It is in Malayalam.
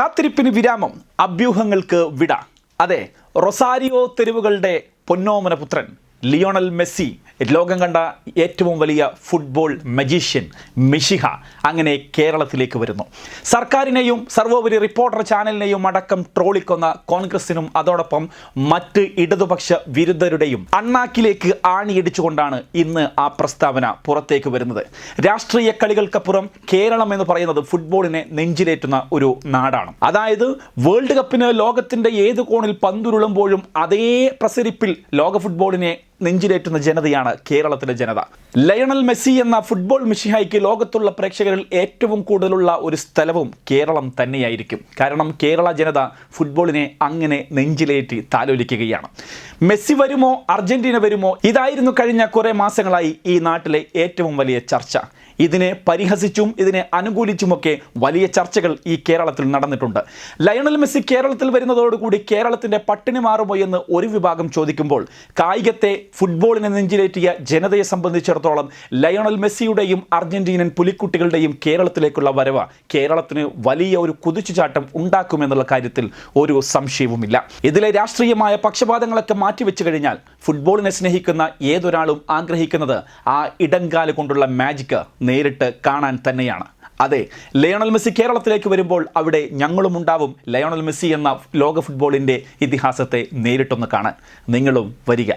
കാത്തിരിപ്പിന് വിരാമം. അഭ്യൂഹങ്ങൾക്ക് വിട. അതെ റൊസാരിയോ തെരുവുകളുടെ പൊന്നോമന പുത്രൻ ലിയോണൽ മെസ്സി ലോകം കണ്ട ഏറ്റവും വലിയ ഫുട്ബോൾ മജീഷ്യൻ മിഷിഹ അങ്ങനെ കേരളത്തിലേക്ക് വരുന്നു. സർക്കാരിനെയും സർവോപരി റിപ്പോർട്ടർ ചാനലിനെയും അടക്കം ട്രോളിക്കൊന്ന കോൺഗ്രസിനും അതോടൊപ്പം മറ്റ് ഇടതുപക്ഷ വിരുദ്ധരുടെയും അണ്ണാക്കിലേക്ക് ആണിയടിച്ചുകൊണ്ടാണ് ഇന്ന് ആ പ്രസ്താവന പുറത്തേക്ക് വരുന്നത്. രാഷ്ട്രീയ കളികൾക്കപ്പുറം കേരളം എന്ന് പറയുന്നത് ഫുട്ബോളിനെ നെഞ്ചിലേറ്റുന്ന ഒരു നാടാണ്. അതായത് വേൾഡ് കപ്പിന് ലോകത്തിന്റെ ഏത് കോണിൽ പന്തുരുളുമ്പോഴും അതേ പ്രസരിപ്പിൽ ലോക ഫുട്ബോളിനെ നെഞ്ചിലേറ്റുന്ന ജനതയാണ് കേരളത്തിലെ ജനത. ലയണൽ മെസ്സി എന്ന ഫുട്ബോൾ മിഷിഹായ്ക്ക് ലോകത്തുള്ള പ്രേക്ഷകരിൽ ഏറ്റവും കൂടുതലുള്ള ഒരു സ്ഥലവും കേരളം തന്നെയായിരിക്കും. കാരണം കേരള ജനത ഫുട്ബോളിനെ അങ്ങനെ നെഞ്ചിലേറ്റി താലോലിക്കുകയാണ്. മെസ്സി വരുമോ അർജന്റീന വരുമോ ഇതായിരുന്നു കഴിഞ്ഞ കുറേ മാസങ്ങളായി ഈ നാട്ടിലെ ഏറ്റവും വലിയ ചർച്ച. ഇതിനെ പരിഹസിച്ചും ഇതിനെ അനുകൂലിച്ചുമൊക്കെ വലിയ ചർച്ചകൾ ഈ കേരളത്തിൽ നടന്നിട്ടുണ്ട്. ലയണൽ മെസ്സി കേരളത്തിൽ വരുന്നതോടുകൂടി കേരളത്തിന്റെ പട്ടിണി മാറുമോ എന്ന് ഒരു വിഭാഗം ചോദിക്കുമ്പോൾ കായികത്തെ ഫുട്ബോളിനെ നെഞ്ചിലേറ്റിയ ജനതയെ സംബന്ധിച്ചിടത്തോളം ലയണൽ മെസ്സിയുടെയും അർജന്റീനൻ പുലിക്കുട്ടികളുടെയും കേരളത്തിലേക്കുള്ള വരവ് കേരളത്തിന് വലിയ ഒരു കുതിച്ചുചാട്ടം ഉണ്ടാക്കുമെന്നുള്ള കാര്യത്തിൽ ഒരു സംശയവുമില്ല. ഇതിലെ രാഷ്ട്രീയമായ പക്ഷപാതങ്ങളൊക്കെ മാറ്റിവെച്ചു കഴിഞ്ഞാൽ ഫുട്ബോളിനെ സ്നേഹിക്കുന്ന ഏതൊരാളും ആഗ്രഹിക്കുന്നത് ആ ഇടങ്കാൽ കൊണ്ടുള്ള മാജിക്ക് നേരിട്ട് കാണാൻ തന്നെയാണ്. അതെ ലയണൽ മെസ്സി കേരളത്തിലേക്ക് വരുമ്പോൾ അവിടെ ഞങ്ങളും ഉണ്ടാവും. ലയണൽ മെസ്സി എന്ന ലോക ഫുട്ബോളിന്റെ ഇതിഹാസത്തെ നേരിട്ടൊന്ന് കാണാൻ. നിങ്ങളും വരിക.